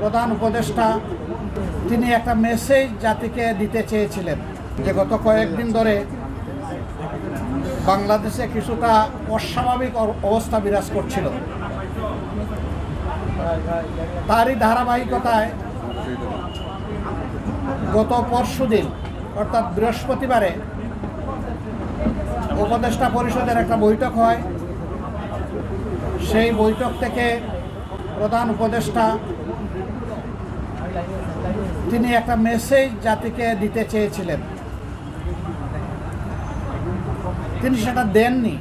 প্রধান উপদেষ্টা, তিনি একটা মেসেজ জাতিকে দিতে চেয়েছিলেন যে গত কয়েকদিন ধরে বাংলাদেশে কিছুটা অস্বাভাবিক অবস্থা বিরাজ করছিল। তারই ধারাবাহিকতায় গত পরশু দিন, অর্থাৎ বৃহস্পতিবারে উপদেষ্টা পরিষদের একটা বৈঠক হয়। সেই বৈঠক থেকে প্রধান উপদেষ্টা তিনি একটা মেসেজ জাতিকে দিতে চেয়েছিলেন। তিনি সেটা দেননি।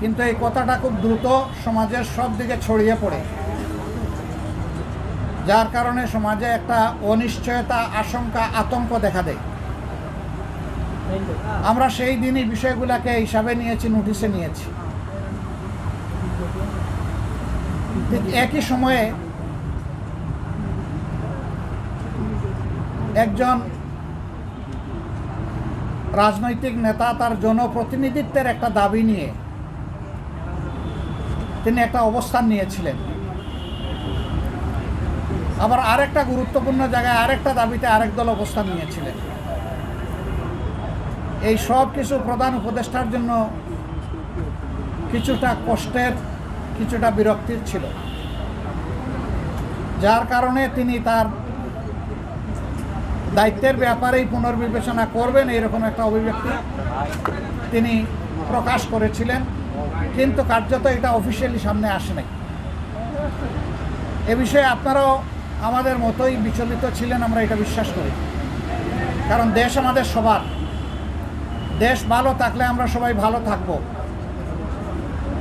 কিন্তু এই কথাটা খুব দ্রুত সমাজের সব দিকে ছড়িয়ে পড়ে। যার কারণে সমাজে একটা অনিশ্চয়তা, আশঙ্কা, আতঙ্ক দেখা দেয়। আমরা সেই দিনই বিষয়গুলোকে হিসাবে নিয়েছি নোটিশে নিয়েছি। একই সময়ে একজন রাজনৈতিক নেতা তার জনপ্রতিনিধিত্বের একটা দাবি নিয়ে তিনি একটা অবস্থান নিয়েছিলেন। আবার আরেকটা গুরুত্বপূর্ণ জায়গায় আরেকটা দাবিতে আরেক দল অবস্থান নিয়েছিলেন। এই সব কিছু প্রধান উপদেষ্টার জন্য কিছুটা কষ্টের, কিছুটা বিরক্তির ছিল। যার কারণে তিনি তার দায়িত্বের ব্যাপারেই পুনর্বিবেচনা করবেন, এইরকম একটা অভিব্যক্তি তিনি প্রকাশ করেছিলেন। কিন্তু কার্যত এটা অফিসিয়ালি সামনে আসে নাই। এ বিষয়ে আপনারাও আমাদের মতোই বিচলিত ছিলেন, আমরা এটা বিশ্বাস করি। কারণ দেশ আমাদের সবার। দেশ ভালো থাকলে আমরা সবাই ভালো থাকব।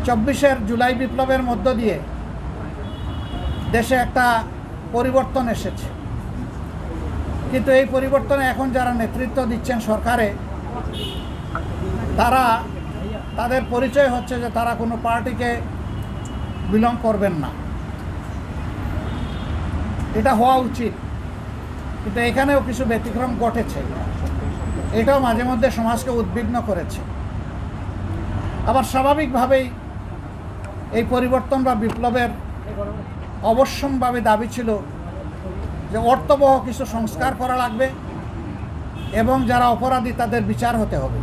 চব্বিশের জুলাই বিপ্লবের মধ্য দিয়ে দেশে একটা পরিবর্তন এসেছে। কিন্তু এই পরিবর্তনে এখন যারা নেতৃত্ব দিচ্ছেন সরকারে, তারা, তাদের পরিচয় হচ্ছে যে তারা কোনো পার্টিকে বিলং করবেন না। এটা হওয়া উচিত। কিন্তু এখানেও কিছু ব্যতিক্রম ঘটেছে। এটাও মাঝে মধ্যে সমাজকে উদ্বিগ্ন করেছে। আবার স্বাভাবিকভাবেই এই পরিবর্তন বা বিপ্লবের অবশ্যম্ভাবে দাবি ছিল যে অর্থবহ কিছু সংস্কার করা লাগবে এবং যারা অপরাধী তাদের বিচার হতে হবে।